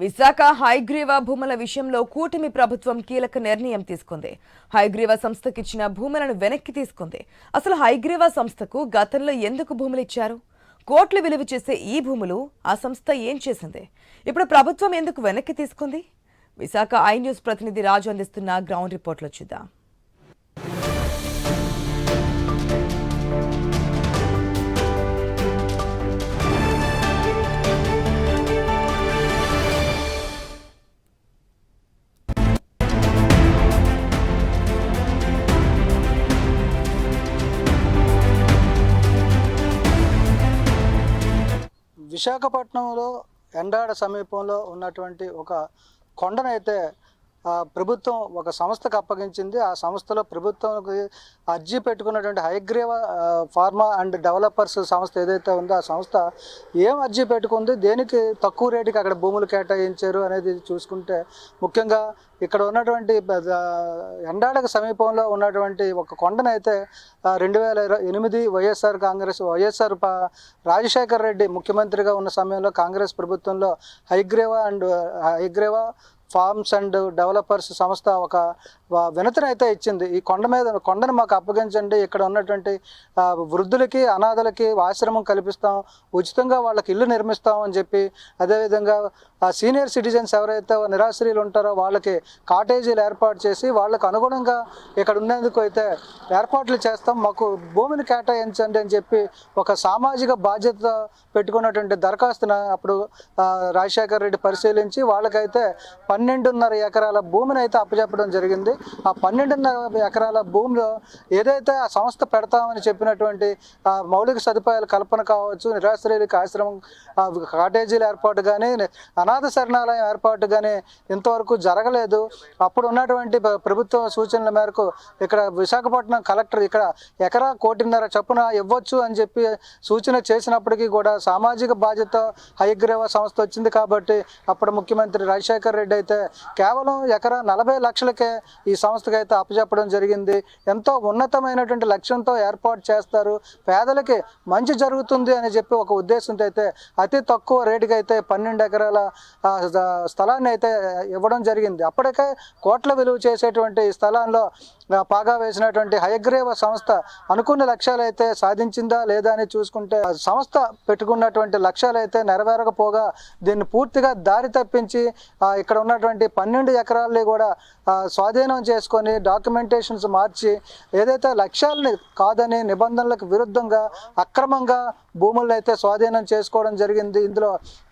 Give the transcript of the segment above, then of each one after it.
విశాఖ హైగ్రీవ భూముల విషయంలో కూటమి ప్రభుత్వం కీలక నిర్ణయం తీసుకుంది. హైగ్రీవా సంస్థకిచ్చిన భూములను వెనక్కి తీసుకుంది. అసలు హైగ్రీవ సంస్థకు గతంలో ఎందుకు భూములు ఇచ్చారు? కోట్లు విలువ చేసే ఈ భూములు ఆ సంస్థ ఏం చేసింది? ఇప్పుడు ప్రభుత్వం ఎందుకు వెనక్కి తీసుకుంది? విశాఖ ఐ న్యూస్ ప్రతినిధి రాజు అందిస్తున్న గ్రౌండ్ రిపోర్ట్లో చూద్దాం. విశాఖపట్నంలో ఎండాడ సమీపంలో ఉన్నటువంటి ఒక కొండనైతే ప్రభుత్వం ఒక సంస్థకు అప్పగించింది. ఆ సంస్థలో ప్రభుత్వంకి అర్జీ పెట్టుకున్నటువంటి హైగ్రేవ ఫార్మా అండ్ డెవలపర్స్ సంస్థ ఏదైతే ఉందో ఆ సంస్థ ఏం అర్జీ పెట్టుకుంది? దేనికి తక్కువ రేటుకి అక్కడ భూములు కేటాయించారు అనేది చూసుకుంటే ముఖ్యంగా ఇక్కడ ఉన్నటువంటి ఎండాడకు సమీపంలో ఉన్నటువంటి ఒక కొండనైతే అయితే రెండు వేల ఇరవై ఎనిమిది వైఎస్ఆర్ కాంగ్రెస్ వైఎస్ఆర్ ప- రాజశేఖర్ రెడ్డి ముఖ్యమంత్రిగా ఉన్న సమయంలో కాంగ్రెస్ ప్రభుత్వంలో Hygreeva and Hygreeva farms and developers సంస్థ ఒక వినతినైతే ఇచ్చింది. ఈ కొండ మీద కొండను మాకు అప్పగించండి. ఇక్కడ ఉన్నటువంటి వృద్ధులకి అనాథలకి ఆశ్రమం కల్పిస్తాం. ఉచితంగా వాళ్ళకి ఇల్లు నిర్మిస్తాం అని చెప్పి అదేవిధంగా ఆ సీనియర్ సిటిజన్స్ ఎవరైతే నిరాశ్రయులు ఉంటారో వాళ్ళకి కాటేజీలు ఏర్పాటు చేసి వాళ్ళకు అనుగుణంగా ఇక్కడ ఉండేందుకు అయితే ఏర్పాట్లు చేస్తాం. మాకు భూమిని కేటాయించండి అని చెప్పి ఒక సామాజిక బాధ్యత పెట్టుకున్నటువంటి దరఖాస్తున అప్పుడు రాజశేఖర్ రెడ్డి పరిశీలించి వాళ్ళకైతే పని పన్నెండున్నర ఎకరాల భూమిని అయితే అప్పచెప్పడం జరిగింది. ఆ పన్నెండున్నర ఎకరాల భూమిలో ఏదైతే ఆ సంస్థ పెడతామని చెప్పినటువంటి ఆ మౌలిక సదుపాయాల కల్పన కావచ్చు నిరాశ్రయులకు ఆశ్రమం కాటేజీల ఏర్పాటు కానీ అనాథ శరణాలయం ఏర్పాటు కానీ ఇంతవరకు జరగలేదు. అప్పుడు ఉన్నటువంటి ప్రభుత్వ సూచనల మేరకు ఇక్కడ విశాఖపట్నం కలెక్టర్ ఇక్కడ ఎకరా కోటిన్నర చొప్పున ఇవ్వచ్చు అని చెప్పి సూచన చేసినప్పటికీ కూడా సామాజిక బాధ్యత హయగ్రీవ సంస్థ వచ్చింది కాబట్టి అప్పుడు ముఖ్యమంత్రి రాజశేఖర్ రెడ్డి అయితే కేవలం ఎకరా నలభై లక్షలకే ఈ సంస్థకి అయితే అప్పచెప్పడం జరిగింది. ఎంతో ఉన్నతమైనటువంటి లక్ష్యంతో ఏర్పాటు చేస్తారు. పేదలకి మంచి జరుగుతుంది అని చెప్పి ఒక ఉద్దేశంతో అయితే అతి తక్కువ రేటుకి అయితే పన్నెండు ఎకరాల స్థలాన్ని అయితే ఇవ్వడం జరిగింది. అప్పటికే కోట్ల విలువ చేసేటువంటి ఈ స్థలంలో పాగా వేసినటువంటి హయగ్రీవ సంస్థ అనుకున్న లక్ష్యాలు అయితే సాధించిందా లేదా అని చూసుకుంటే సంస్థ పెట్టుకున్నటువంటి లక్ష్యాలు అయితే నెరవేరకపోగా దీన్ని పూర్తిగా దారి తప్పించి ఇక్కడ ఉన్న ఉన్నటువంటి పన్నెండు ఎకరాల్ని కూడా స్వాధీనం చేసుకొని డాక్యుమెంటేషన్స్ మార్చి ఏదైతే లక్ష్యాలని కాదని నిబంధనలకు విరుద్ధంగా అక్రమంగా భూములను అయితే స్వాధీనం చేసుకోవడం జరిగింది. ఇందులో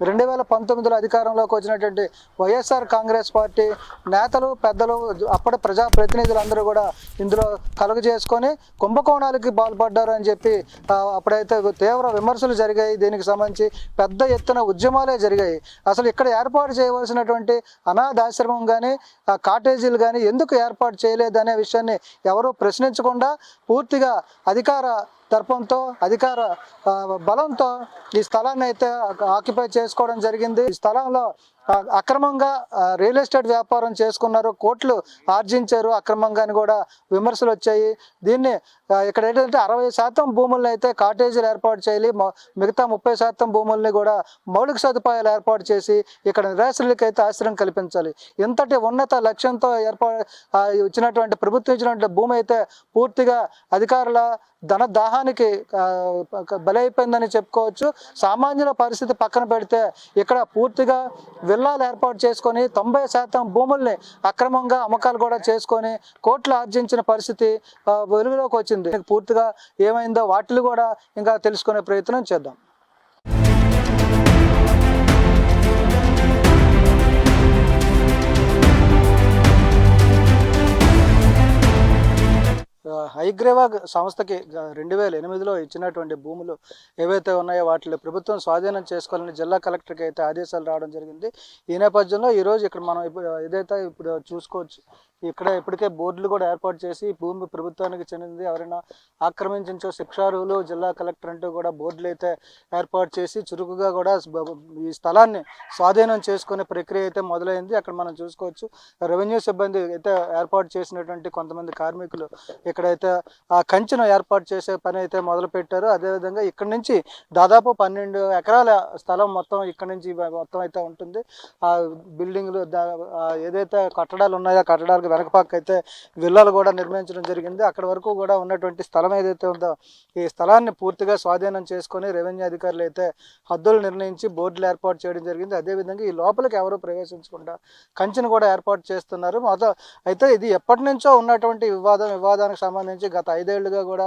రెండు వేల పంతొమ్మిదిలో అధికారంలోకి వచ్చినటువంటి వైఎస్ఆర్ కాంగ్రెస్ పార్టీ నేతలు పెద్దలు అప్పటి ప్రజాప్రతినిధులు అందరూ కూడా ఇందులో కలుగు చేసుకొని కుంభకోణాలకి పాల్పడ్డారు అని చెప్పి అప్పుడైతే తీవ్ర విమర్శలు జరిగాయి. దీనికి సంబంధించి పెద్ద ఎత్తున ఉద్యమాలే జరిగాయి. అసలు ఇక్కడ ఏర్పాటు చేయవలసినటువంటి అనాథాశ్రమం కానీ ఆ కాటేజీలు కానీ ఎందుకు ఏర్పాటు చేయలేదు అనే విషయాన్ని ఎవరూ ప్రశ్నించకుండా పూర్తిగా అధికార దర్పంతో అధికార ఆ, బలంతో ఈ స్థలాన్ని అయితే ఆక్యుపై చేసుకోవడం జరిగింది. ఈ స్థలంలో అక్రమంగా రియల్ ఎస్టేట్ వ్యాపారం చేసుకున్నారు కోట్లు ఆర్జించారు అక్రమంగా అని కూడా విమర్శలు వచ్చాయి. దీన్ని ఇక్కడ ఏంటంటే అరవై శాతం భూములను అయితే కాటేజీలు ఏర్పాటు చేయాలి మిగతా ముప్పై శాతం భూముల్ని కూడా మౌలిక సదుపాయాలు ఏర్పాటు చేసి ఇక్కడ నిరాశ్రులకి అయితే ఆశ్రయం కల్పించాలి. ఇంతటి ఉన్నత లక్ష్యంతో ఏర్పాటు ఇచ్చినటువంటి ప్రభుత్వం ఇచ్చినటువంటి భూమి అయితే పూర్తిగా అధికారుల ధన దాహానికి బలైపోయిందని చెప్పుకోవచ్చు. సామాన్యుల పరిస్థితి పక్కన పెడితే ఇక్కడ పూర్తిగా జిల్లాలు ఏర్పాటు చేసుకొని తొంభై శాతం భూముల్ని అక్రమంగా అమ్మకాలు కూడా చేసుకొని కోట్లు ఆర్జించిన పరిస్థితి వెలుగులోకి వచ్చింది. పూర్తిగా ఏమైందో వాటిని కూడా ఇంకా తెలుసుకునే ప్రయత్నం చేద్దాం. హైగ్రేవా సంస్థకి రెండు వేల ఎనిమిదిలో ఇచ్చినటువంటి భూములు ఏవైతే ఉన్నాయో వాటిని ప్రభుత్వం స్వాధీనం చేసుకోవాలని జిల్లా కలెక్టర్కి అయితే ఆదేశాలు రావడం జరిగింది. ఈ నేపథ్యంలో ఈరోజు ఇక్కడ మనం ఇప్పుడు ఏదైతే ఇప్పుడు చూసుకోవచ్చు ఇక్కడ ఇప్పటికే బోర్డులు కూడా ఏర్పాటు చేసి భూమి ప్రభుత్వానికి చెందింది. ఎవరైనా ఆక్రమించో శిక్షార్హులు జిల్లా కలెక్టర్ అంటూ కూడా బోర్డులు అయితే ఏర్పాటు చేసి చురుకుగా కూడా ఈ స్థలాన్ని స్వాధీనం చేసుకునే ప్రక్రియ అయితే మొదలైంది. అక్కడ మనం చూసుకోవచ్చు. రెవెన్యూ సిబ్బంది అయితే ఏర్పాటు చేసినటువంటి కొంతమంది కార్మికులు ఇక్కడైతే ఆ కంచెను ఏర్పాటు చేసే పని అయితే మొదలుపెట్టారు. అదేవిధంగా ఇక్కడ నుంచి దాదాపు పన్నెండు ఎకరాల స్థలం మొత్తం ఇక్కడ నుంచి మొత్తం అయితే ఉంటుంది. ఆ బిల్డింగ్లు ఏదైతే కట్టడాలు ఉన్నాయో కట్టడాలకు మనకు వెనకపాక అయితే విల్లాలు కూడా నిర్మించడం జరిగింది. అక్కడ వరకు కూడా ఉన్నటువంటి స్థలం ఏదైతే ఉందో ఈ స్థలాన్ని పూర్తిగా స్వాధీనం చేసుకొని రెవెన్యూ అధికారులు అయితే హద్దులు నిర్ణయించి బోర్డులు ఏర్పాటు చేయడం జరిగింది. అదేవిధంగా ఈ లోపలికి ఎవరు ప్రవేశించకుండా కంచెను కూడా ఏర్పాటు చేస్తున్నారు. మొదట అయితే ఇది ఎప్పటి నుంచో ఉన్నటువంటి వివాదం. వివాదానికి సంబంధించి గత ఐదేళ్ళుగా కూడా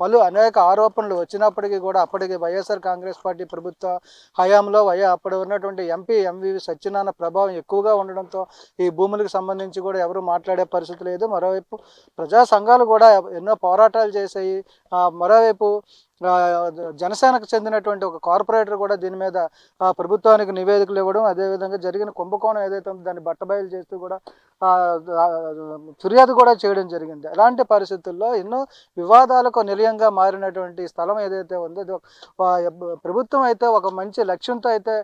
పలు అనేక ఆరోపణలు వచ్చినప్పటికీ కూడా అప్పటికి వైఎస్ఆర్ కాంగ్రెస్ పార్టీ ప్రభుత్వ హయాంలో వయ అప్పుడు ఉన్నటువంటి ఎంపీ ఎంవి సత్యనారాయణ ప్రభావం ఎక్కువగా ఉండడంతో ఈ భూములకు సంబంధించి కూడా ఎవరు మాట్లాడే పరిస్థితి లేదు. మరోవైపు ప్రజా సంఘాలు కూడా ఎన్నో పోరాటాలు చేసాయి మరోవైపు జనసేనకు చెందినటువంటి ఒక కార్పొరేటర్ కూడా దీని మీద ప్రభుత్వానికి నివేదికలు ఇవ్వడం అదేవిధంగా జరిగిన కుంభకోణం ఏదైతే ఉందో దాన్ని బట్టబయలు చేస్తూ కూడా ఫిర్యాదు కూడా చేయడం జరిగింది. అలాంటి పరిస్థితుల్లో ఎన్నో వివాదాలకు నిలయంగా మారినటువంటి స్థలం ఏదైతే ఉందో అది ప్రభుత్వం అయితే ఒక మంచి లక్ష్యంతో అయితే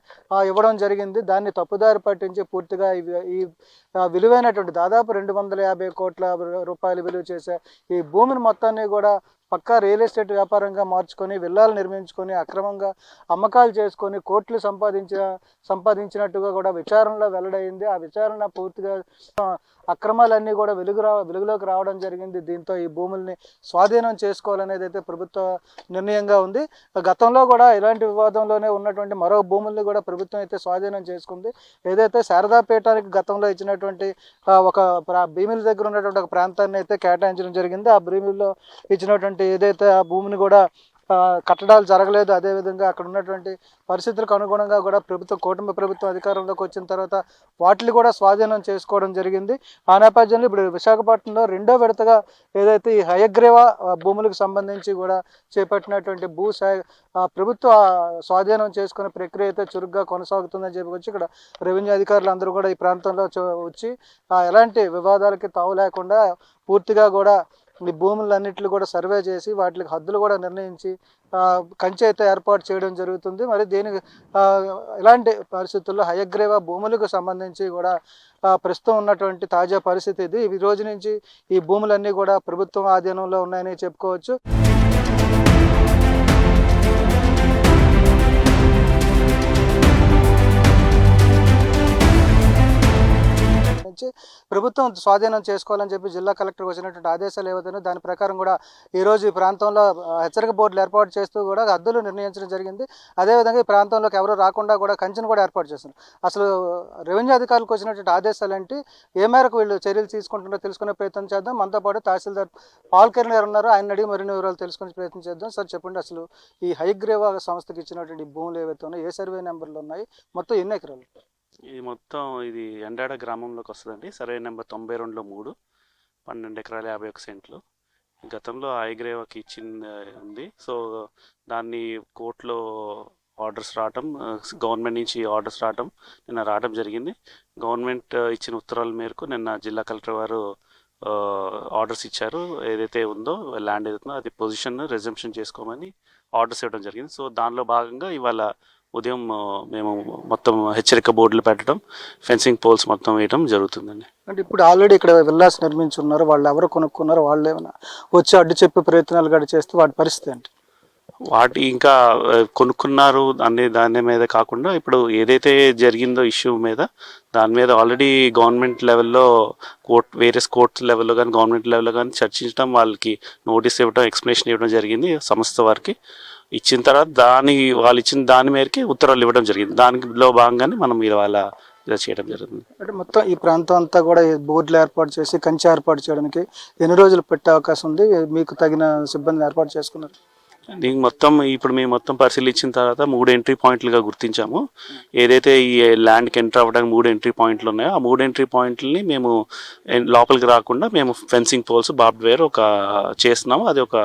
ఇవ్వడం జరిగింది. దాన్ని తప్పుదారి పట్టించి పూర్తిగా ఈ విలువైనటువంటి దాదాపు రెండు వందల యాభై కోట్ల రూపాయలు విలువ చేసే ఈ భూమిని మొత్తాన్ని కూడా పక్కా రియల్ ఎస్టేట్ వ్యాపారంగా మార్చుకొని విల్లాలు నిర్మించుకొని అక్రమంగా అమ్మకాలు చేసుకొని కోట్లు సంపాదించిన సంపాదించినట్టుగా కూడా విచారణలో వెల్లడైంది. ఆ విచారణ పూర్తిగా అక్రమాలన్నీ కూడా వెలుగు రా వెలుగులోకి రావడం జరిగింది. దీంతో ఈ భూముల్ని స్వాధీనం చేసుకోవాలనేది అయితే ప్రభుత్వ నిర్ణయంగా ఉంది. గతంలో కూడా ఇలాంటి వివాదంలోనే ఉన్నటువంటి మరో భూముల్ని కూడా ప్రభుత్వం అయితే స్వాధీనం చేసుకుంది. ఏదైతే శారదాపీఠానికి గతంలో ఇచ్చినటువంటి ఒక ప్రా భీమిల దగ్గర ఉన్నటువంటి ఒక ప్రాంతాన్ని అయితే కేటాయించడం జరిగింది. ఆ భూమిలో ఇచ్చినటువంటి ఏదైతే ఆ భూమిని కూడా కట్టడాలు జరగలేదు. అదేవిధంగా అక్కడ ఉన్నటువంటి పరిస్థితులకు అనుగుణంగా కూడా ప్రభుత్వం కుటుంబ ప్రభుత్వం అధికారంలోకి వచ్చిన తర్వాత వాటిని కూడా స్వాధీనం చేసుకోవడం జరిగింది. ఆ నేపథ్యంలో ఇప్పుడు విశాఖపట్నంలో రెండో విడతగా ఏదైతే ఈ హయగ్రీవ భూములకు సంబంధించి కూడా చేపట్టినటువంటి భూ సా ప్రభుత్వ స్వాధీనం చేసుకునే ప్రక్రియ అయితే చురుగ్గా కొనసాగుతుందని చెప్పుకొచ్చి ఇక్కడ రెవెన్యూ అధికారులు అందరూ కూడా ఈ ప్రాంతంలో వచ్చి ఎలాంటి వివాదాలకి తావు లేకుండా పూర్తిగా కూడా ఈ భూములన్నింటిని కూడా సర్వే చేసి వాటికి హద్దులు కూడా నిర్ణయించి కంచె అయితే ఏర్పాటు చేయడం జరుగుతుంది. మరి దీనికి ఇలాంటి పరిస్థితుల్లో హయగ్రీవ భూములకు సంబంధించి కూడా ప్రస్తుతం ఉన్నటువంటి తాజా పరిస్థితి ఇది. ఈ రోజు నుంచి ఈ భూములన్నీ కూడా ప్రభుత్వం ఆధీనంలో ఉన్నాయని చెప్పుకోవచ్చు. నుంచి ప్రభుత్వం స్వాధీనం చేసుకోవాలని చెప్పి జిల్లా కలెక్టర్ వచ్చినటువంటి ఆదేశాలు ఏవైతే దాని ప్రకారం కూడా ఈరోజు ఈ ప్రాంతంలో హెచ్చరిక బోర్డులు ఏర్పాటు చేస్తూ కూడా హద్దులు నిర్ణయించడం జరిగింది. అదేవిధంగా ఈ ప్రాంతంలోకి ఎవరు రాకుండా కూడా కంచెను కూడా ఏర్పాటు చేస్తున్నారు. అసలు రెవెన్యూ అధికారులకు వచ్చినటువంటి ఆదేశాలు ఏంటి? ఏ మేరకు వీళ్ళు చర్యలు తీసుకుంటున్నారో తెలుసుకునే ప్రయత్నం చేద్దాం. మనతో పాటు తహసీల్దార్ పాల్ కిరణ్ గారు ఉన్నారు. ఆయన అడిగి మరిన్ని వివరాలు తెలుసుకునే ప్రయత్నం చేద్దాం. సార్ చెప్పండి అసలు ఈ హైగ్రేవా సంస్థకి ఇచ్చినటువంటి భూములు ఏవైతే ఉన్నాయో ఏ సర్వే నెంబర్లు ఉన్నాయి? మొత్తం ఎన్ని ఎకరాలు? ఇది మొత్తం ఇది ఎండాడ గ్రామంలోకి వస్తుందండి. సర్వే నెంబర్ తొంభై రెండులో మూడు. పన్నెండు ఎకరాల యాభై ఒక సెంట్లు. గతంలో ఐగ్రేవాకి ఇచ్చిన ఉంది. సో దాన్ని కోర్టులో ఆర్డర్స్ రావటం గవర్నమెంట్ నుంచి ఆర్డర్స్ రావటం నిన్న రావడం జరిగింది. గవర్నమెంట్ ఇచ్చిన ఉత్తర్వుల మేరకు నిన్న జిల్లా కలెక్టర్ వారు ఆర్డర్స్ ఇచ్చారు. ఏదైతే ఉందో ల్యాండ్ ఏదైతే అది పొజిషన్ రిజంప్షన్ చేసుకోమని ఆర్డర్స్ ఇవ్వడం జరిగింది. సో దానిలో భాగంగా ఇవాళ ఉదయం మేము మొత్తం హెచ్చరిక బోర్డులు పెట్టడం ఫెన్సింగ్ పోల్స్ మొత్తం వేయడం జరుగుతుందండి. అంటే ఇప్పుడు ఆల్రెడీ ఇక్కడ విల్లాస్ నిర్మించున్నారు వాళ్ళు ఎవరు కొనుక్కున్నారు వాళ్ళు ఏమైనా వచ్చి అడ్డు చెప్పే ప్రయత్నాలు కూడా చేస్తే వాటి పరిస్థితి ఏంటి? వాటి ఇంకా కొనుక్కున్నారు అనే దాని మీద కాకుండా ఇప్పుడు ఏదైతే జరిగిందో ఇష్యూ మీద దాని మీద ఆల్రెడీ గవర్నమెంట్ లెవెల్లో కోర్ట్ వేరియస్ కోర్ట్ లెవెల్లో కానీ గవర్నమెంట్ లెవెల్లో కానీ చర్చించడం వాళ్ళకి నోటీస్ ఇవ్వడం ఎక్స్ప్లెనేషన్ ఇవ్వడం జరిగింది సంస్థ వారికి. ఇచ్చిన తర్వాత దాని వాళ్ళు ఇచ్చిన దాని మేరకి ఉత్తర్వులు ఇవ్వడం జరిగింది. దానిలో భాగంగానే మనం ఇవాళ ఇలా చేయడం జరుగుతుంది. అంటే మొత్తం ఈ ప్రాంతం అంతా కూడా బోర్డులు ఏర్పాటు చేసి కంచె ఏర్పాటు చేయడానికి ఎన్ని రోజులు పెట్టే అవకాశం ఉంది? మీకు తగిన సిబ్బంది ఏర్పాటు చేసుకున్నారు? దీనికి మొత్తం ఇప్పుడు మేము మొత్తం పరిశీలించిన తర్వాత మూడు ఎంట్రీ పాయింట్లుగా గుర్తించాము. ఏదైతే ఈ ల్యాండ్కి ఎంటర్ అవ్వడానికి మూడు ఎంట్రీ పాయింట్లు ఉన్నాయో ఆ మూడు ఎంట్రీ పాయింట్లని మేము లోపలికి రాకుండా మేము ఫెన్సింగ్ పోల్స్ బాబ్డ్ వేర్ ఒక చేస్తున్నాము. అది ఒక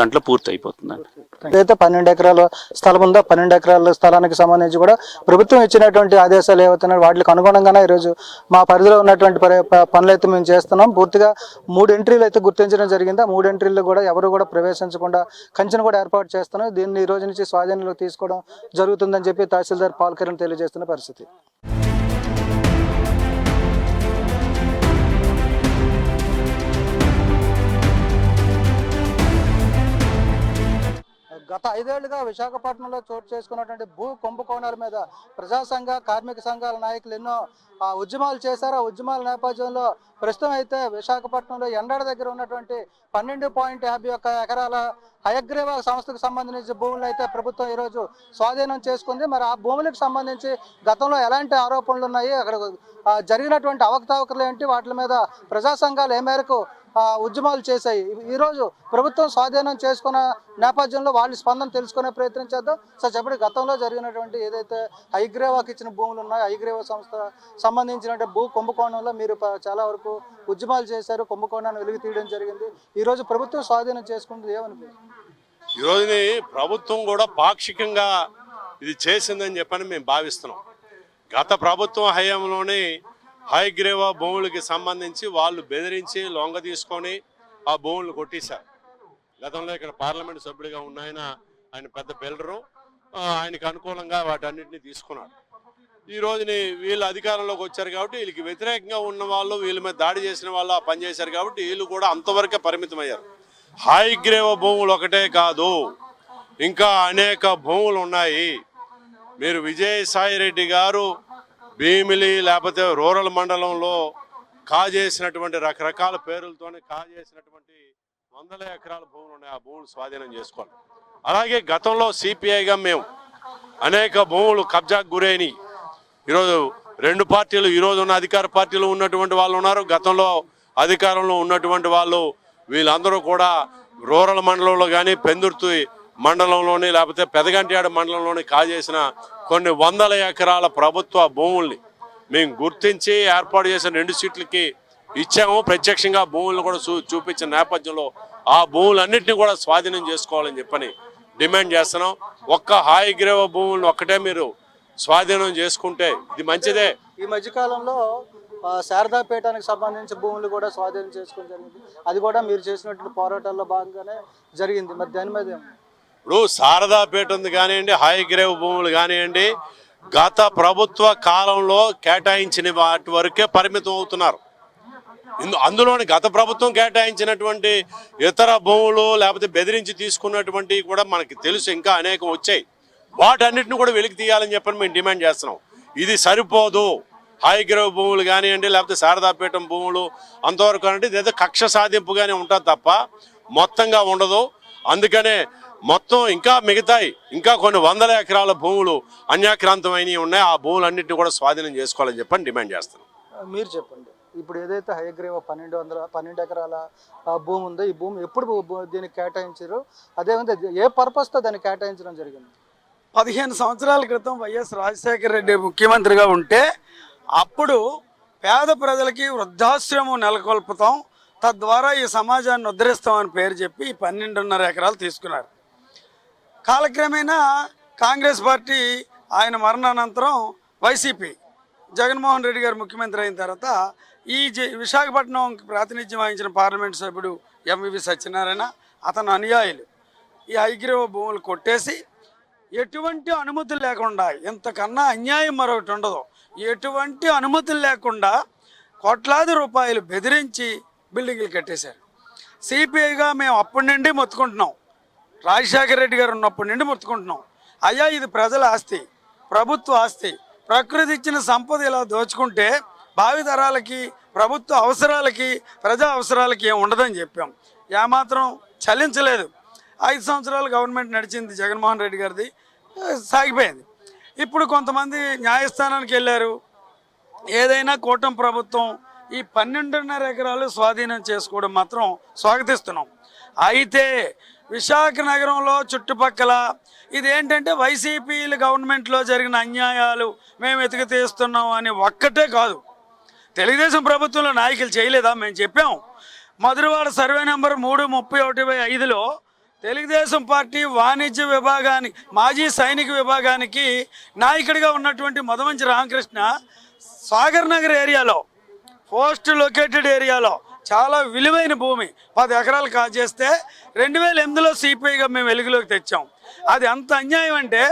గంటలో పూర్తి అయిపోతుందండి ఏదైతే పన్నెండు ఎకరాల స్థలం ఉందో పన్నెండు ఎకరాల స్థలానికి సంబంధించి కూడా ప్రభుత్వం ఇచ్చినటువంటి ఆదేశాలు ఏవైతున్నాయి వాటికి అనుగుణంగానే ఈరోజు మా పరిధిలో ఉన్నటువంటి పనులు అయితే మేము చేస్తున్నాం. పూర్తిగా మూడు ఎంట్రీలు అయితే గుర్తించడం జరిగింది. ఆ మూడు ఎంట్రీలు కూడా ఎవరు కూడా ప్రవేశించకుండా కంచెను కూడా ఏర్పాటు చేస్తున్నాం దీన్ని ఈ రోజు నుంచి స్వాధీనంలోకి తీసుకోవడం జరుగుతుందని చెప్పి తహసీల్దార్ పాల్కరణ తెలియజేస్తున్న పరిస్థితి. గత ఐదేళ్ళుగా విశాఖపట్నంలో చోటు చేసుకున్నటువంటి భూ కుంభకోణాల మీద ప్రజా సంఘ కార్మిక సంఘాల నాయకులు ఎన్నో ఆ, ఉద్యమాలు చేశారు. ఆ ఉద్యమాల నేపథ్యంలో ప్రస్తుతం అయితే విశాఖపట్నంలో ఎండాడ దగ్గర ఉన్నటువంటి పన్నెండు పాయింట్ యాభై ఒక్క ఎకరాల హయగ్రీవ సంస్థకు సంబంధించి భూములు అయితే ప్రభుత్వం ఈరోజు స్వాధీనం చేసుకుంది. మరి ఆ భూములకు సంబంధించి గతంలో ఎలాంటి ఆరోపణలు ఉన్నాయి? అక్కడ జరిగినటువంటి అవకతవకలు ఏంటి? వాటి మీద ప్రజా సంఘాలు ఏ మేరకు ఉద్యమాలు చేశాయి. ఈరోజు ప్రభుత్వం స్వాధీనం చేసుకున్న నేపథ్యంలో వాళ్ళు స్పందన తెలుసుకునే ప్రయత్నం చేద్దాం. సార్ చెప్పండి గతంలో జరిగినటువంటి ఏదైతే హైగ్రేవాకి ఇచ్చిన భూములు ఉన్నాయో హైగ్రేవా సంస్థ సంబంధించిన భూ కుంభకోణంలో మీరు చాలా వరకు ఉద్యమాలు చేశారు కుంభకోణాన్ని వెలుగు తీయడం జరిగింది. ఈరోజు ప్రభుత్వం స్వాధీనం చేసుకుంటుంది ఏమనిపిస్తుంది? ఈ ప్రభుత్వం కూడా పాక్షికంగా ఇది చేసిందని చెప్పని మేము భావిస్తున్నాం. గత ప్రభుత్వం హయాంలోనే హైగ్రేవ భూములకి సంబంధించి వాళ్ళు బెదిరించి లొంగ తీసుకొని ఆ భూములు కొట్టేశారు. గతంలో ఇక్కడ పార్లమెంట్ సభ్యుడిగా ఉన్న ఆయన ఆయన పెద్ద బిల్డరు ఆయనకు అనుకూలంగా వాటన్నిటిని తీసుకున్నాడు. ఈ రోజుని వీళ్ళు అధికారంలోకి వచ్చారు కాబట్టి వీళ్ళకి వ్యతిరేకంగా ఉన్న వాళ్ళు వీళ్ళ మీద దాడి చేసిన వాళ్ళు ఆ పని చేశారు కాబట్టి వీళ్ళు కూడా అంతవరకే పరిమితమయ్యారు. హైగ్రేవ భూములు ఒకటే కాదు ఇంకా అనేక భూములు ఉన్నాయి. మీరు విజయసాయి రెడ్డి గారు భీమిలి లేకపోతే రూరల్ మండలంలో కాజేసినటువంటి రకరకాల పేర్లతోనే కాజేసినటువంటి వందల ఎకరాల భూములు ఉన్నాయి. ఆ భూములు స్వాధీనం చేసుకోవాలి. అలాగే గతంలో సిపిఐగా మేము అనేక భూములు కబ్జాకు గురైనవి. ఈరోజు రెండు పార్టీలు ఈరోజు ఉన్న అధికార పార్టీలు ఉన్నటువంటి వాళ్ళు ఉన్నారు. గతంలో అధికారంలో ఉన్నటువంటి వాళ్ళు వీళ్ళందరూ కూడా రూరల్ మండలంలో కానీ పెందుర్తి మండలంలోని లేకపోతే పెదగంటియాడ మండలంలోని కాజేసిన కొన్ని వందల ఎకరాల ప్రభుత్వ భూముల్ని మేము గుర్తించి ఏర్పాటు చేసిన రెండు సీట్లకి ఇచ్చాము. ప్రత్యక్షంగా భూములను కూడా చూ చూపించిన నేపథ్యంలో ఆ భూములన్నింటినీ కూడా స్వాధీనం చేసుకోవాలని చెప్పని డిమాండ్ చేస్తున్నాం. ఒక్క హాయిగ్రేవ భూములను ఒక్కటే మీరు స్వాధీనం చేసుకుంటే ఇది మంచిదే. ఈ మధ్యకాలంలో శారదాపేటానికి సంబంధించి భూములు కూడా స్వాధీనం చేసుకోవడం జరిగింది. అది కూడా మీరు చేసినటువంటి పోరాటాల్లో భాగంగానే జరిగింది. మరి దాని మీద ఇప్పుడు శారదాపేట ఉంది కానివ్వండి హైగ్రేవ్ భూములు కానివ్వండి గత ప్రభుత్వ కాలంలో కేటాయించిన వాటి వరకే పరిమితం అవుతున్నారు. ఇందు అందులోని గత ప్రభుత్వం కేటాయించినటువంటి ఇతర భూములు లేకపోతే బెదిరించి తీసుకున్నటువంటి కూడా మనకి తెలుసు ఇంకా అనేకం వచ్చాయి. వాటన్నిటిని కూడా వెలికి తీయాలని చెప్పని మేము డిమాండ్ చేస్తున్నాం. ఇది సరిపోదు. హైగ్రేవ్ భూములు కానివ్వండి లేకపోతే శారదాపీఠం భూములు అంతవరకు అంటే ఇదేదో కక్ష సాధింపుగానే ఉంటుంది తప్ప మొత్తంగా ఉండదు. అందుకనే మొత్తం ఇంకా మిగతాయి. ఇంకా కొన్ని వందల ఎకరాల భూములు అన్యాక్రాంతమైనవి ఉన్నాయి. ఆ భూములన్నింటినీ కూడా స్వాధీనం చేసుకోవాలని చెప్పని డిమాండ్ చేస్తున్నాం. ఆ, మీరు చెప్పండి. ఇప్పుడు ఏదైతే హయగ్రీవ పన్నెండు వందల పన్నెండు ఎకరాల ఆ, భూమి ఉందో ఈ భూమి ఎప్పుడు దీనికి కేటాయించారు? అదేవిధంగా ఏ పర్పస్తో దాన్ని కేటాయించడం జరిగింది? పదిహేను సంవత్సరాల క్రితం వైఎస్ రాజశేఖర రెడ్డి ముఖ్యమంత్రిగా ఉంటే అప్పుడు పేద ప్రజలకి వృద్ధాశ్రమం నెలకొల్పుతాం తద్వారా ఈ సమాజాన్ని ఉద్ధరిస్తామని పేరు చెప్పి ఈ పన్నెండున్నర ఎకరాలు తీసుకున్నారు. కాలక్రమేణా కాంగ్రెస్ పార్టీ ఆయన మరణానంతరం వైసీపీ జగన్మోహన్ రెడ్డి గారు ముఖ్యమంత్రి అయిన తర్వాత ఈ విశాఖపట్నం ప్రాతినిధ్యం వహించిన పార్లమెంట్ సభ్యుడు ఎంవివి సత్యనారాయణ అతను అనుయాయులు. ఈ హైగ్రీవ భూములు కొట్టేసి ఎటువంటి అనుమతులు లేకుండా ఇంతకన్నా అన్యాయం మరొకటి ఉండదు. ఎటువంటి అనుమతులు లేకుండా కోట్లాది రూపాయలు బెదిరించి బిల్డింగ్లు కట్టేశారు. సిపిఐగా మేము అప్పటి నుండి మొత్తుకుంటున్నాం. రాజశేఖర రెడ్డి గారు ఉన్నప్పటి నుండి మొత్తుకుంటున్నాం అయ్యా ఇది ప్రజల ఆస్తి ప్రభుత్వ ఆస్తి. ప్రకృతి ఇచ్చిన సంపద ఇలా దోచుకుంటే భావితరాలకి ప్రభుత్వ అవసరాలకి ప్రజా అవసరాలకి ఏం ఉండదని చెప్పాం. ఏమాత్రం చలించలేదు. ఐదు సంవత్సరాలు గవర్నమెంట్ నడిచింది జగన్మోహన్ రెడ్డి గారిది సాగిపోయింది. ఇప్పుడు కొంతమంది న్యాయస్థానానికి వెళ్ళారు. ఏదైనా కూటమి ప్రభుత్వం ఈ పన్నెండున్నర ఎకరాలు స్వాధీనం చేసుకోవడం మాత్రం స్వాగతిస్తున్నాం. అయితే విశాఖ నగరంలో చుట్టుపక్కల ఇదేంటంటే వైసీపీలు గవర్నమెంట్లో జరిగిన అన్యాయాలు మేము ఎతికి తీస్తున్నాం అని ఒక్కటే కాదు. తెలుగుదేశం ప్రభుత్వంలో నాయకులు చేయలేదా? మేము చెప్పాం. మధురవాడ సర్వే నెంబర్ మూడు ముప్పై ఒకటి బై ఐదులో తెలుగుదేశం పార్టీ వాణిజ్య విభాగానికి మాజీ సైనిక విభాగానికి నాయకుడిగా ఉన్నటువంటి మదమంచి రామకృష్ణ సాగర్ నగర్ ఏరియాలో పోస్ట్ లొకేటెడ్ ఏరియాలో చాలా విలువైన భూమి. పది ఎకరాలు కాజేస్తే రెండు వేల ఎనిమిదిలో సిపిఐగా మేము వెలుగులోకి తెచ్చాం. అది అంత అన్యాయం అంటే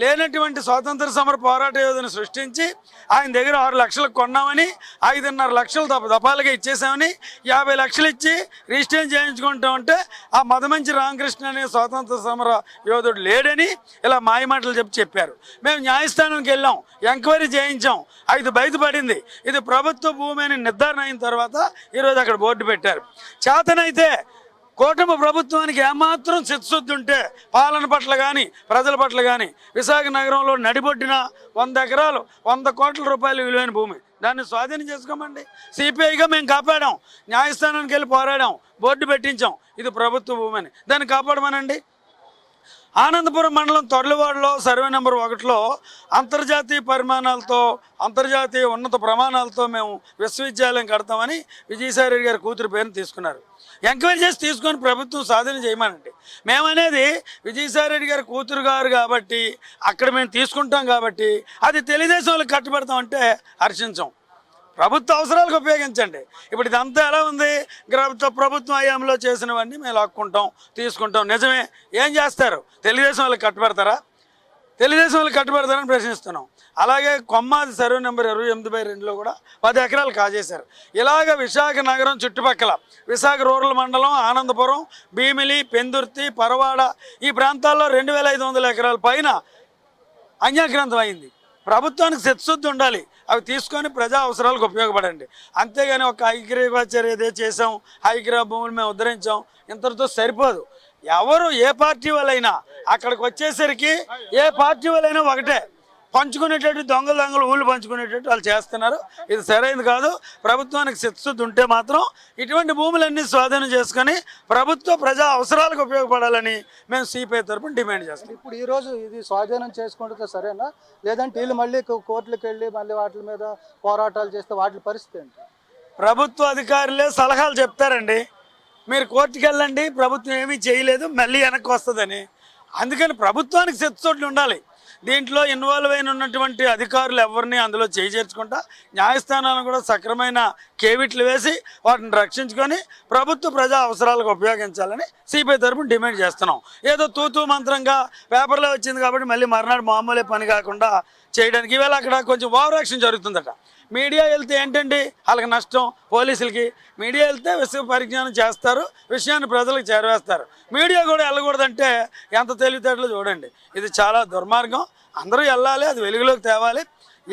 లేనటువంటి స్వాతంత్ర సమర పోరాట యోధను సృష్టించి ఆయన దగ్గర ఆరు లక్షలకు కొన్నామని ఐదున్నర లక్షలు దప దపాలుగా ఇచ్చేసామని యాభై లక్షలు ఇచ్చి రిజిస్ట్రేషన్ చేయించుకుంటా ఉంటే ఆ మదమంచి రామకృష్ణ అనే స్వాతంత్ర సమర యోధుడు లేడని ఇలా మాయమాటలు చెప్పి చెప్పారు. మేము న్యాయస్థానానికి వెళ్ళాం ఎంక్వైరీ చేయించాం ఐదు బయటపడింది. ఇది ప్రభుత్వ భూమి అని నిర్ధారణ అయిన తర్వాత ఈరోజు అక్కడ బోర్డు పెట్టారు. చేతనైతే కూటమి ప్రభుత్వానికి ఏమాత్రం చిత్తశుద్ధి ఉంటే పాలన పట్ల కానీ ప్రజల పట్ల కానీ విశాఖ నగరంలో నడిబొడ్డిన వంద ఎకరాలు వంద కోట్ల రూపాయలు విలువైన భూమి. దాన్ని స్వాధీనం చేసుకోమండి. సిపిఐగా మేము కాపాడాం. న్యాయస్థానానికి వెళ్ళి పోరాడాం. బోర్డు పెట్టించాం. ఇది ప్రభుత్వ భూమి అని. దాన్ని కాపాడమనండి. ఆనందపురం మండలం తొర్లివాడలో సర్వే నెంబర్ ఒకటిలో అంతర్జాతీయ పరిమాణాలతో అంతర్జాతీయ ఉన్నత ప్రమాణాలతో మేము విశ్వవిద్యాలయం కడతామని విజయసాయి గారి కూతురు పేరుని తీసుకున్నారు. ఎంక్వైరీ చేసి తీసుకొని ప్రభుత్వం సాధన చేయమనండి. మేమనేది విజయసాయి గారి కూతురు గారు కాబట్టి అక్కడ మేము తీసుకుంటాం కాబట్టి అది తెలుగుదేశం వాళ్ళకి కట్టుబెడతామంటే హర్షించాం. ప్రభుత్వ అవసరాలకు ఉపయోగించండి. ఇప్పుడు ఇదంతా ఎలా ఉంది? ప్రభుత్వ ప్రభుత్వం హయాంలో చేసినవన్నీ మేము లాక్కుంటాం తీసుకుంటాం. నిజమే. ఏం చేస్తారు? తెలుగుదేశం వాళ్ళకి కట్టుబెడతారా? తెలుగుదేశం వాళ్ళకి కట్టుబెడతారని ప్రశ్నిస్తున్నాం. అలాగే కొమ్మాది సర్వే నెంబర్ ఇరవై ఎనిమిది బై రెండులో కూడా పది ఎకరాలు కాజేశారు. ఇలాగ విశాఖ నగరం చుట్టుపక్కల విశాఖ రూరల్ మండలం ఆనందపురం భీమిలి పెందుర్తి పరవాడ ఈ ప్రాంతాల్లో రెండు వేల ఐదు వందల ఎకరాల పైన అన్యాక్రాంతం అయింది. ప్రభుత్వానికి చిత్తశుద్ధి ఉండాలి. అవి తీసుకొని ప్రజా అవసరాలకు ఉపయోగపడండి. అంతేగాని ఒక ఐగ్రీవాచర్ ఏదో చేసాం ఐగ్రా భూములు మేము ఉద్ధరించాం ఇంతటితో సరిపోదు. ఎవరు ఏ పార్టీ వాళ్ళైనా అక్కడికి వచ్చేసరికి ఏ పార్టీ వాళ్ళైనా ఒకటే. పంచుకునేటట్టు దొంగలు దొంగలు ఊళ్ళు పంచుకునేటట్టు వాళ్ళు చేస్తున్నారు. ఇది సరైనది కాదు. ప్రభుత్వానికి చిత్తశుద్ధి ఉంటే మాత్రం ఇటువంటి భూములన్నీ స్వాధీనం చేసుకొని ప్రభుత్వ ప్రజా అవసరాలకు ఉపయోగపడాలని మేము సిపిఐ తరపున డిమాండ్ చేస్తాం ఇప్పుడు ఈ రోజు ఇది స్వాధీనం చేసుకుంటే సరేనా? లేదంటే వీళ్ళు మళ్ళీ కోర్టులకు వెళ్ళి మళ్ళీ వాటి మీద పోరాటాలు చేస్తే వాటి పరిస్థితి ఏంటి? ప్రభుత్వ అధికారులే సలహాలు చెప్తారండి. మీరు కోర్టుకి వెళ్ళండి ప్రభుత్వం ఏమీ చేయలేదు మళ్ళీ వెనక్కి వస్తుందని. అందుకని ప్రభుత్వానికి చిత్తశుద్ధి ఉండాలి. దీంట్లో ఇన్వాల్వ్ అయిన ఉన్నటువంటి అధికారులు ఎవరిని అందులో చేయిచేర్చుకుంటా న్యాయస్థానాలను కూడా సక్రమైన కేవిట్లు వేసి వాటిని రక్షించుకొని ప్రభుత్వ ప్రజా అవసరాలకు ఉపయోగించాలని సిపిఐ తరపున డిమాండ్ చేస్తున్నాం. ఏదో తూతూ మంత్రంగా పేపర్లో వచ్చింది కాబట్టి మళ్ళీ మర్నాడు మామూలే పని కాకుండా చేయడానికి. ఈవేళ అక్కడ కొంచెం ఓవర్ యాక్షన్ జరుగుతుందట. మీడియా వెళ్తే ఏంటండి? వాళ్ళకి నష్టం పోలీసులకి. మీడియా వెళ్తే విశ్వ పరిజ్ఞానం చేస్తారు విషయాన్ని ప్రజలకు చేరవేస్తారు. మీడియా కూడా వెళ్ళకూడదంటే ఎంత తెలివితేటలో చూడండి. ఇది చాలా దుర్మార్గం. అందరూ వెళ్ళాలి అది వెలుగులోకి తేవాలి.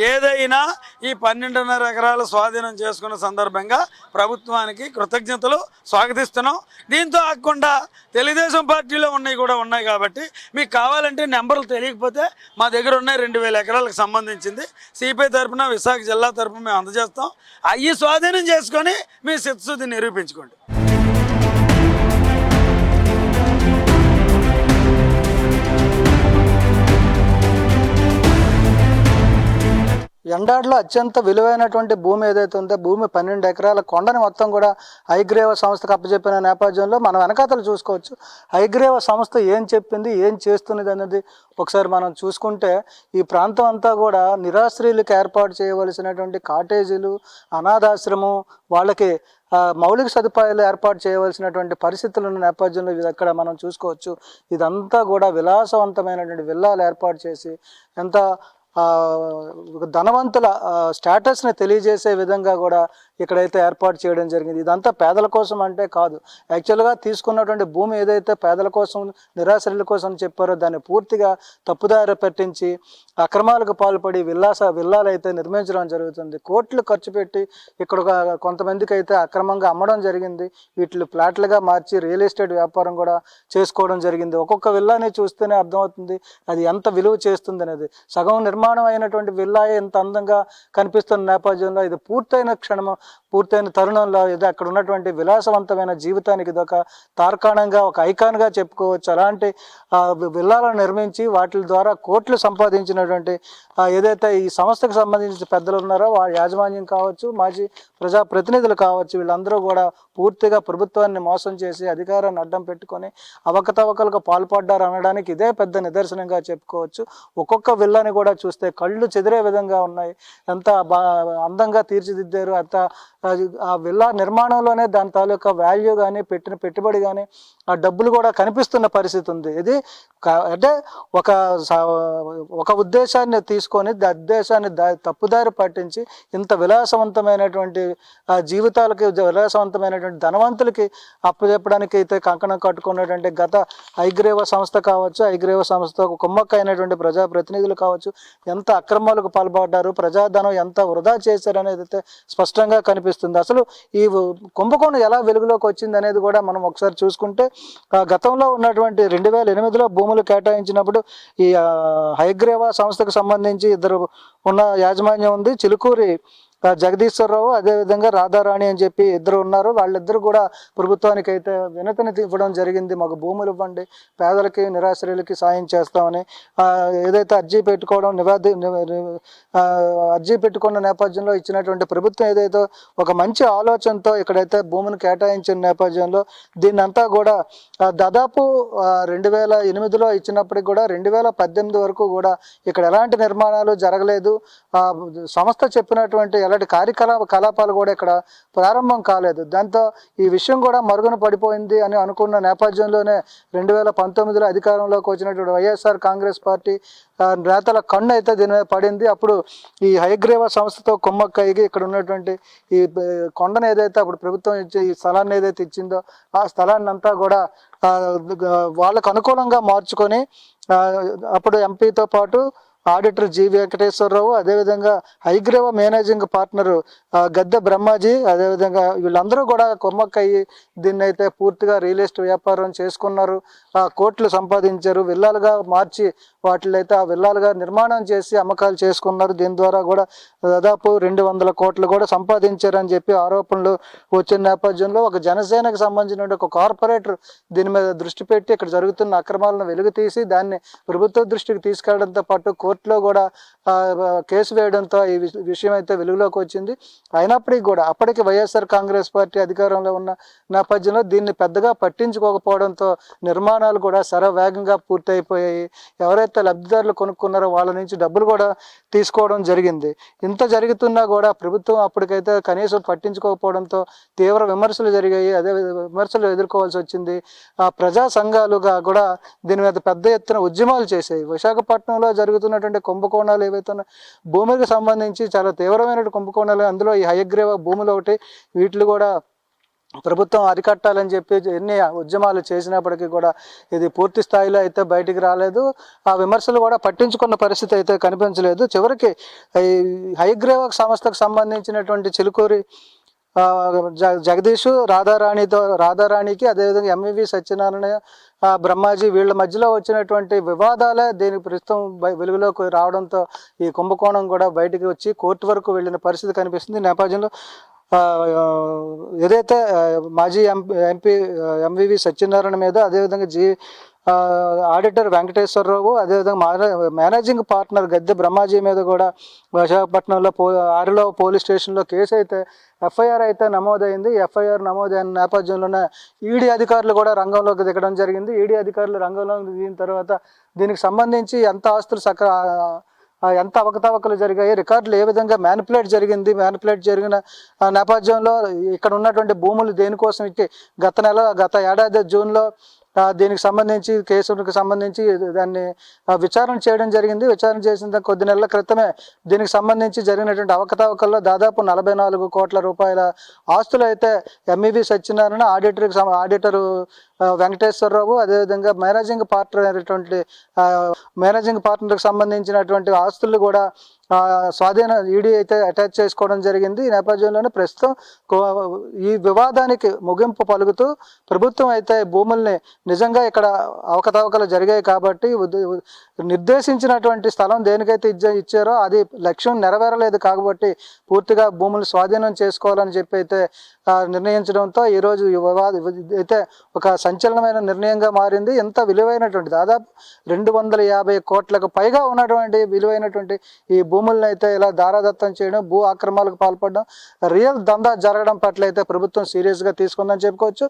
ఏదైనా ఈ పన్నెండున్నర ఎకరాలు స్వాధీనం చేసుకున్న సందర్భంగా ప్రభుత్వానికి కృతజ్ఞతలు స్వాగతిస్తున్నాం. దీంతో ఆకుండా తెలుగుదేశం పార్టీలో ఉన్నాయి కూడా ఉన్నాయి కాబట్టి మీకు కావాలంటే నెంబర్లు తెలియకపోతే మా దగ్గర ఉన్నాయి రెండు వేల ఎకరాలకు సంబంధించింది. సిపిఐ తరపున విశాఖ జిల్లా తరఫున మేము అందజేస్తాం. అవి స్వాధీనం చేసుకొని మీ చిత్తశుద్ధి నిరూపించుకోండి. ఎండాడిలో అత్యంత విలువైనటువంటి భూమి ఏదైతే ఉందో భూమి పన్నెండు ఎకరాల కొండని మొత్తం కూడా హైగ్రేవ సంస్థకు అప్పచెప్పిన నేపథ్యంలో మనం వెనకాతలు చూసుకోవచ్చు. హైగ్రేవ సంస్థ ఏం చెప్పింది ఏం చేస్తున్నది అనేది ఒకసారి మనం చూసుకుంటే ఈ ప్రాంతం అంతా కూడా నిరాశ్రయులకు ఏర్పాటు చేయవలసినటువంటి కాటేజీలు అనాథాశ్రమం వాళ్ళకి మౌలిక సదుపాయాలు ఏర్పాటు చేయవలసినటువంటి పరిస్థితులు ఉన్న నేపథ్యంలో ఇది అక్కడ మనం చూసుకోవచ్చు. ఇదంతా కూడా విలాసవంతమైనటువంటి విల్లాలు ఏర్పాటు చేసి ఎంత ధనవంతుల స్టేటస్ని తెలియజేసే విధంగా కూడా ఇక్కడైతే ఏర్పాటు చేయడం జరిగింది. ఇదంతా పేదల కోసం అంటే కాదు. యాక్చువల్గా తీసుకున్నటువంటి భూమి ఏదైతే పేదల కోసం నిరాశ్రయుల కోసం చెప్పారో దాన్ని పూర్తిగా తప్పుదారి పట్టించి అక్రమాలకు పాల్పడి విల్లాస విల్లాలు అయితే నిర్మించడం జరుగుతుంది. కోట్లు ఖర్చు పెట్టి ఇక్కడ ఒక కొంతమందికి అయితే అక్రమంగా అమ్మడం జరిగింది. వీటిని ప్లాట్లుగా మార్చి రియల్ ఎస్టేట్ వ్యాపారం కూడా చేసుకోవడం జరిగింది. ఒక్కొక్క విల్లాని చూస్తేనే అర్థమవుతుంది అది ఎంత విలువ చేస్తుంది అనేది. సగం నిర్మాణం అయినటువంటి విల్లా ఎంత అందంగా కనిపిస్తున్న నేపథ్యంలో ఇది పూర్తయిన క్షణం పూర్తయిన తరుణంలో ఏదో అక్కడ ఉన్నటువంటి విలాసవంతమైన జీవితానికి ఇదొక తార్కాణంగా ఒక ఐకాన్గా చెప్పుకోవచ్చు. అలాంటి విల్లాలను నిర్మించి వాటి ద్వారా కోట్లు సంపాదించినటువంటి ఏదైతే ఈ సంస్థకు సంబంధించిన పెద్దలు ఉన్నారో వారి యాజమాన్యం కావచ్చు మాజీ ప్రజా ప్రతినిధులు కావచ్చు వీళ్ళందరూ కూడా పూర్తిగా ప్రభుత్వాన్ని మోసం చేసి అధికారాన్ని అడ్డం పెట్టుకొని అవకతవకలకు పాల్పడ్డారు అనడానికి ఇదే పెద్ద నిదర్శనంగా చెప్పుకోవచ్చు. ఒక్కొక్క విల్లాని కూడా చూస్తే కళ్ళు చెదిరే విధంగా ఉన్నాయి. ఎంత బా అందంగా తీర్చిదిద్దారు అంత ఆ విల్లా నిర్మాణంలోనే దాని తాలూకా వాల్యూ కానీ పెట్టిన పెట్టుబడి కానీ ఆ డబ్బులు కూడా కనిపిస్తున్న పరిస్థితి ఉంది. ఇది అంటే ఒక ఒక ఉద్దేశాన్ని తీసుకొని దా ఉద్దేశాన్ని దా తప్పుదారి పట్టించి ఇంత విలాసవంతమైనటువంటి జీవితాలకి విలాసవంతమైనటువంటి ధనవంతులకి అప్పచెప్పడానికి అయితే కంకణం కట్టుకున్నటువంటి గత ఐగ్రేవ సంస్థ కావచ్చు ఐగ్రేవ సంస్థ కుమ్మక్క అయినటువంటి ప్రజాప్రతినిధులు కావచ్చు ఎంత అక్రమాలకు పాల్పడ్డారు ప్రజాధనం ఎంత వృధా చేశారు అనేది అయితే స్పష్టంగా కనిపిస్తుంది. అసలు ఈ కుంభకోణం ఎలా వెలుగులోకి వచ్చింది అనేది కూడా మనం ఒకసారి చూసుకుంటే గతంలో ఉన్నటువంటి రెండు వేల ఎనిమిదిలో భూములు కేటాయించినప్పుడు ఈ హైగ్రేవా సంస్థకు సంబంధించి ఇద్దరు ఉన్న యాజమాన్యం ఉంది. చిలుకూరి జగదీశ్వరరావు అదేవిధంగా రాధారాణి అని చెప్పి ఇద్దరు ఉన్నారు. వాళ్ళిద్దరు కూడా ప్రభుత్వానికి అయితే వినతిని ఇవ్వడం జరిగింది. మాకు భూములు ఇవ్వండి పేదలకి నిరాశ్రయులకి సాయం చేస్తామని. ఏదైతే అర్జీ పెట్టుకోవడం నివాది అర్జీ పెట్టుకున్న నేపథ్యంలో ఇచ్చినటువంటి ప్రభుత్వం ఏదైతే ఒక మంచి ఆలోచనతో ఇక్కడైతే భూమిని కేటాయించిన నేపథ్యంలో దీన్నంతా కూడా దాదాపు రెండు వేల ఎనిమిదిలో ఇచ్చినప్పటికి కూడా రెండు వేల పద్దెనిమిది వరకు కూడా ఇక్కడ ఎలాంటి నిర్మాణాలు జరగలేదు. సంస్థ చెప్పినటువంటి ఎలాంటి కార్యకలాప కలాపాలు కూడా ఇక్కడ ప్రారంభం కాలేదు. దాంతో ఈ విషయం కూడా మరుగున పడిపోయింది అని అనుకున్న నేపథ్యంలోనే రెండు వేల పంతొమ్మిదిలో అధికారంలోకి వచ్చినటువంటి వైఎస్ఆర్ కాంగ్రెస్ పార్టీ నేతల కన్ను అయితే దీని మీద పడింది. అప్పుడు ఈ హయగ్రీవ సంస్థతో కొమ్మక్కయ్యి ఇక్కడ ఉన్నటువంటి ఈ కొండను ఏదైతే అప్పుడు ప్రభుత్వం ఇచ్చే ఈ స్థలాన్ని ఏదైతే ఇచ్చిందో ఆ స్థలాన్ని అంతా కూడా వాళ్ళకు అనుకూలంగా మార్చుకొని అప్పుడు ఎంపీతో పాటు ఆడిటర్ జి వెంకటేశ్వరరావు అదేవిధంగా హైగ్రేవ మేనేజింగ్ పార్ట్నర్ గద్దె బ్రహ్మాజీ అదేవిధంగా వీళ్ళందరూ కూడా కొమ్మక్కయ్యి దీన్ని అయితే పూర్తిగా రియల్ ఎస్టేట్ వ్యాపారం చేసుకున్నారు. కోట్లు సంపాదించారు. విల్లాలుగా మార్చి వాటిలో అయితే ఆ విల్లాలుగా నిర్మాణం చేసి అమ్మకాలు చేసుకున్నారు. దీని ద్వారా కూడా దాదాపు రెండు వందల కోట్లు కూడా సంపాదించారని చెప్పి ఆరోపణలు వచ్చిన నేపథ్యంలో ఒక జనసేనకు సంబంధించిన ఒక కార్పొరేటర్ దీని మీద దృష్టి పెట్టి ఇక్కడ జరుగుతున్న అక్రమాలను వెలుగు తీసి దాన్ని ప్రభుత్వ దృష్టికి తీసుకెళ్ళడంతో పాటు కోర్టులో కూడా కేసు వేయడంతో ఈ విషయం అయితే వెలుగులోకి వచ్చింది. అయినప్పటికీ కూడా అప్పటికి వైఎస్ఆర్ కాంగ్రెస్ పార్టీ అధికారంలో ఉన్న నేపథ్యంలో దీన్ని పెద్దగా పట్టించుకోకపోవడంతో నిర్మాణాలు కూడా శరవేగంగా పూర్తయిపోయాయి. ఎవరైతే లబ్ధిదారులు కొనుక్కున్నారో వాళ్ళ నుంచి డబ్బులు కూడా తీసుకోవడం జరిగింది. ఇంత జరుగుతున్నా కూడా ప్రభుత్వం అప్పటికైతే కనీసం పట్టించుకోకపోవడంతో తీవ్ర విమర్శలు జరిగాయి. అదే విమర్శలు ఎదుర్కోవాల్సి వచ్చింది. ఆ ప్రజా సంఘాలుగా కూడా దీని మీద పెద్ద ఎత్తున ఉద్యమాలు చేశాయి. విశాఖపట్నంలో జరుగుతున్నటువంటి కుంభకోణాలు ఏవైతే ఉన్నాయో, భూమికి సంబంధించి చాలా తీవ్రమైన కుంభకోణాలు. అందులో ఈ హయగ్రీవ భూములు ఒకటి వీటిలో కూడా ప్రభుత్వం అరికట్టాలని చెప్పి ఎన్ని ఉద్యమాలు చేసినప్పటికీ కూడా ఇది పూర్తి స్థాయిలో అయితే బయటికి రాలేదు. ఆ విమర్శలు కూడా పట్టించుకున్న పరిస్థితి అయితే కనిపించలేదు. చివరికి ఈ సంస్థకు సంబంధించినటువంటి చిలుకూరి జ- జగదీష్ రాధారాణితో రాధారాణికి అదేవిధంగా ఎంఈవి సత్యనారాయణ బ్రహ్మాజీ వీళ్ళ మధ్యలో వచ్చినటువంటి వివాదాలే దీనికి ప్రస్తుతం వెలుగులోకి రావడంతో ఈ కుంభకోణం కూడా బయటికి వచ్చి కోర్టు వరకు వెళ్ళిన పరిస్థితి కనిపిస్తుంది. నేపథ్యంలో ఏదైతే మాజీ ఎంపీ ఎంపీ ఎంవివి సత్యనారాయణ మీద అదేవిధంగా జీ ఆడిటర్ వెంకటేశ్వరరావు అదేవిధంగా మానే- మేనేజింగ్ పార్ట్నర్ గద్దె బ్రహ్మాజీ మీద కూడా విశాఖపట్నంలో పో ఆరులో పోలీస్ స్టేషన్లో కేసు అయితే ఎఫ్ఐఆర్ అయితే నమోదైంది. ఎఫ్ఐఆర్ నమోదైన నేపథ్యంలోనే ఈడీ అధికారులు కూడా రంగంలోకి దిగడం జరిగింది. ఈడీ అధికారులు రంగంలోకి దిగిన తర్వాత దీనికి సంబంధించి ఎంత ఆస్తులు సక ఎంత అవకతవకలు జరిగాయి రికార్డులు ఏ విధంగా మ్యానిపులేట్ జరిగింది మ్యానిపులేట్ జరిగిన నేపథ్యంలో ఇక్కడ ఉన్నటువంటి భూములు దేనికోసం ఇచ్చి గత నెల గత ఏడాది జూన్లో దీనికి సంబంధించి కేసులకు సంబంధించి దాన్ని విచారణ చేయడం జరిగింది. విచారణ చేసిన కొద్ది నెలల క్రితమే దీనికి సంబంధించి జరిగినటువంటి అవకతవకల్లో దాదాపు నలభై నాలుగు కోట్ల రూపాయల ఆస్తులు అయితే ఎంఈవి సత్యనారాయణ ఆడిటర్కి ఆడిటరు వెంకటేశ్వరరావు అదేవిధంగా మేనేజింగ్ పార్ట్నర్ అయినటువంటి మేనేజింగ్ పార్ట్నర్కి సంబంధించినటువంటి ఆస్తులు కూడా స్వాధీన ఈడీ అయితే అటాచ్ చేసుకోవడం జరిగింది. ఈ నేపథ్యంలోనే ప్రస్తుతం ఈ వివాదానికి ముగింపు పలుకుతూ ప్రభుత్వం అయితే భూముల్ని నిజంగా ఇక్కడ అవకతవకలు జరిగాయి కాబట్టి నిర్దేశించినటువంటి స్థలం దేనికైతే ఇచ్చ ఇచ్చారో అది లక్ష్యం నెరవేరలేదు కాబట్టి పూర్తిగా భూములు స్వాధీనం చేసుకోవాలని చెప్పి అయితే నిర్ణయించడంతో ఈరోజు అయితే ఒక సంచలనమైన నిర్ణయంగా మారింది. ఎంత విలువైనటువంటి దాదాపు రెండు వందల యాభై కోట్లకు పైగా ఉన్నటువంటి విలువైనటువంటి ఈ భూములను అయితే ఇలా దారాదత్తం చేయడం భూ ఆక్రమాలకు పాల్పడడం రియల్ దందా జరగడం పట్ల అయితే ప్రభుత్వం సీరియస్గా తీసుకుందని చెప్పుకోవచ్చు.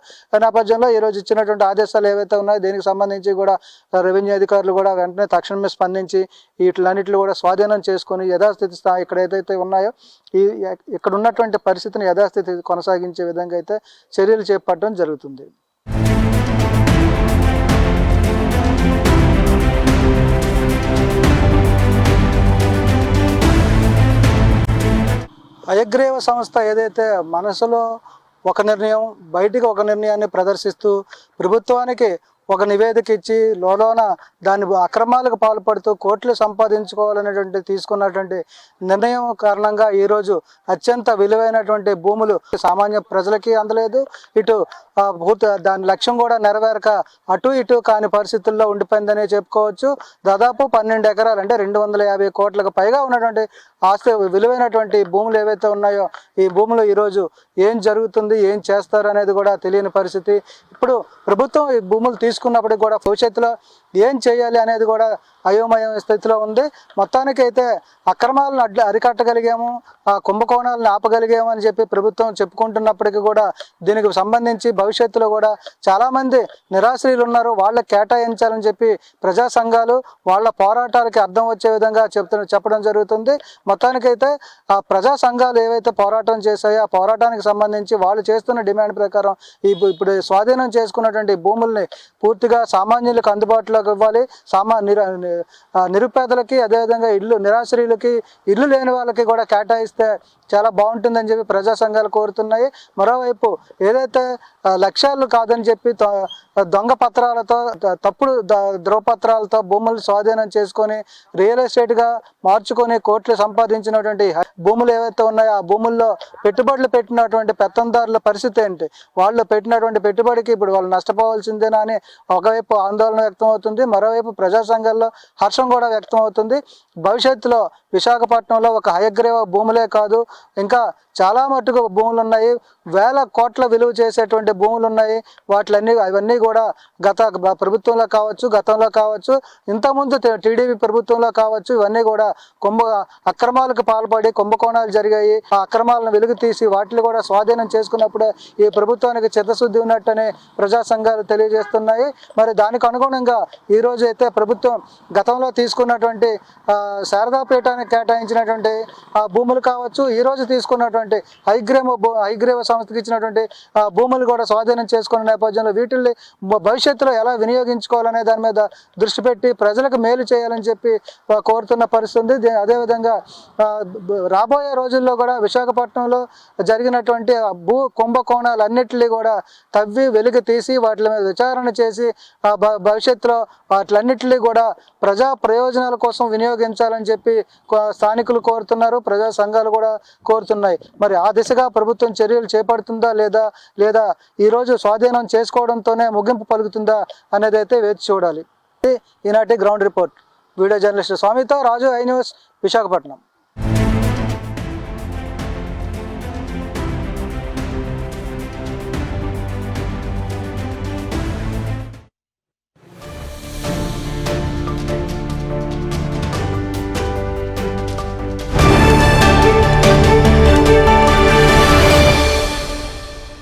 నేపథ్యంలో ఈరోజు ఇచ్చినటువంటి ఆదేశాలు ఏవైతే ఉన్నాయో దీనికి సంబంధించి కూడా రెవెన్యూ అధికారులు కూడా వెంటనే తక్షణమే స్పందించి వీటిలన్నింటిని కూడా స్వాధీనం చేసుకొని యథాస్థితి స్థాయి ఇక్కడ ఏదైతే ఉన్నాయో ఈ ఇక్కడ ఉన్నటువంటి పరిస్థితిని యథాస్థితి కలిగించే విధంగా అయితే చర్యలు చేపట్టడం జరుగుతుంది. అయగ్రీవ సంస్థ ఏదైతే మనసులో ఒక నిర్ణయం బయటికి ఒక నిర్ణయాన్ని ప్రదర్శిస్తూ ప్రభుత్వానికి ఒక నివేదిక ఇచ్చి లోలోన దాని అక్రమాలకు పాల్పడుతూ కోట్లు సంపాదించుకోవాలనేటువంటి తీసుకున్నటువంటి నిర్ణయం కారణంగా ఈరోజు అత్యంత విలువైనటువంటి భూములు సామాన్య ప్రజలకి అందలేదు. ఇటు భూత దాని లక్ష్యం కూడా నెరవేరక అటు ఇటు కాని పరిస్థితుల్లో ఉండిపోయిందనే చెప్పుకోవచ్చు. దాదాపు పన్నెండు ఎకరాలు అంటే రెండు వందల యాభై కోట్లకు పైగా ఉన్నటువంటి ఆస్తి విలువైనటువంటి భూములు ఏవైతే ఉన్నాయో ఈ భూములు ఈరోజు ఏం జరుగుతుంది ఏం చేస్తారు అనేది కూడా తెలియని పరిస్థితి. ఇప్పుడు ప్రభుత్వం ఈ భూములు తీసుకున్నప్పటికి కూడా భవిష్యత్తులో ఏం చేయాలి అనేది కూడా అయోమయం స్థితిలో ఉంది. మొత్తానికి అయితే అక్రమాలను అడ్డు అరికట్టగలిగాము. ఆ కుంభకోణాలను ఆపగలిగాము అని చెప్పి ప్రభుత్వం చెప్పుకుంటున్నప్పటికీ కూడా దీనికి సంబంధించి భవిష్యత్తులో కూడా చాలామంది నిరాశ్రయులు ఉన్నారు. వాళ్ళకి కేటాయించాలని చెప్పి ప్రజా సంఘాలు వాళ్ళ పోరాటాలకి అర్థం వచ్చే విధంగా చెప్తు చెప్పడం జరుగుతుంది. మొత్తానికైతే ఆ ప్రజా సంఘాలు ఏవైతే పోరాటం చేశాయో ఆ పోరాటానికి సంబంధించి వాళ్ళు చేస్తున్న డిమాండ్ ప్రకారం ఈ ఇప్పుడు స్వాధీనం చేసుకున్నటువంటి భూముల్ని పూర్తిగా సామాన్యులకు అందుబాటులోకి ఇవ్వాలి. సామా నిరుపేదలకి అదేవిధంగా ఇల్లు నిరాశ్రయులకి ఇల్లు లేని వాళ్ళకి కూడా కేటాయిస్తే చాలా బాగుంటుందని చెప్పి ప్రజా సంఘాలు కోరుతున్నాయి. మరోవైపు ఏదైతే లక్ష్యాలు కాదని చెప్పి దొంగ పత్రాలతో తప్పుడు ధ్రువపత్రాలతో భూములు స్వాధీనం చేసుకొని రియల్ ఎస్టేట్గా మార్చుకొని కోట్లు సంపాదించినటువంటి భూములు ఏవైతే ఉన్నాయో ఆ భూముల్లో పెట్టుబడులు పెట్టినటువంటి పెత్తందారుల పరిస్థితి ఏంటి? వాళ్ళు పెట్టినటువంటి పెట్టుబడికి ఇప్పుడు వాళ్ళు నష్టపోవాల్సిందేనా అని ఒకవైపు ఆందోళన వ్యక్తం అవుతుంది మరోవైపు ప్రజా సంఘాల్లో హర్షం కూడా వ్యక్తం అవుతుంది భవిష్యత్తులో విశాఖపట్నంలో ఒక హయగ్రీవ భూములే కాదు ఇంకా చాలా మట్టుకు భూములు ఉన్నాయి వేల కోట్ల విలువ చేసేటువంటి భూములు ఉన్నాయి వాటిలన్నీ అవన్నీ కూడా గత ప్రభుత్వంలో కావచ్చు గతంలో కావచ్చు ఇంతకుముందు టీడీపీ ప్రభుత్వంలో కావచ్చు ఇవన్నీ కూడా కుంభ అక్రమాలకు పాల్పడి కుంభకోణాలు జరిగాయి. ఆ అక్రమాలను వెలుగు తీసి వాటిని కూడా స్వాధీనం చేసుకున్నప్పుడే ఈ ప్రభుత్వానికి చిత్తశుద్ధి ఉన్నట్టని ప్రజా సంఘాలు తెలియజేస్తున్నాయి. మరి దానికి అనుగుణంగా ఈ రోజు అయితే ప్రభుత్వం గతంలో తీసుకున్నటువంటి శారదాపీఠానికి శారదా కేటాయించినటువంటి ఆ భూములు కావచ్చు ఈ రోజు తీసుకున్నటువంటి హైగ్రేమ హైగ్రేవ సంస్థకి ఇచ్చినటువంటి భూములు కూడా స్వాధీనం చేసుకున్న నేపథ్యంలో వీటిల్ని భవిష్యత్తులో ఎలా వినియోగించుకోవాలనే దాని మీద దృష్టి పెట్టి ప్రజలకు మేలు చేయాలని చెప్పి కోరుతున్న పరిస్థితి ఉంది. అదేవిధంగా రాబోయే రోజుల్లో కూడా విశాఖపట్నంలో జరిగినటువంటి భూ కుంభకోణాలన్నిటినీ కూడా తవ్వి వెలికి తీసి వాటి మీద విచారణ చేసి భవిష్యత్తులో వాటిలన్నిటినీ కూడా ప్రజా ప్రయోజనాల కోసం వినియోగించాలని చెప్పి కో- స్థానికులు కోరుతున్నారు. ప్రజా సంఘాలు కూడా కోరుతున్నాయి. మరి ఆ దిశగా ప్రభుత్వం చర్యలు చేపడుతుందా లేదా లేదా ఈరోజు స్వాధీనం చేసుకోవడంతోనే ముగింపు పలుకుతుందా అనేది అయితే వేచి చూడాలి. ఈనాటి గ్రౌండ్ రిపోర్ట్. వీడియో జర్నలిస్ట్ స్వామితో రాజు ఐ న్యూస్ విశాఖపట్నం.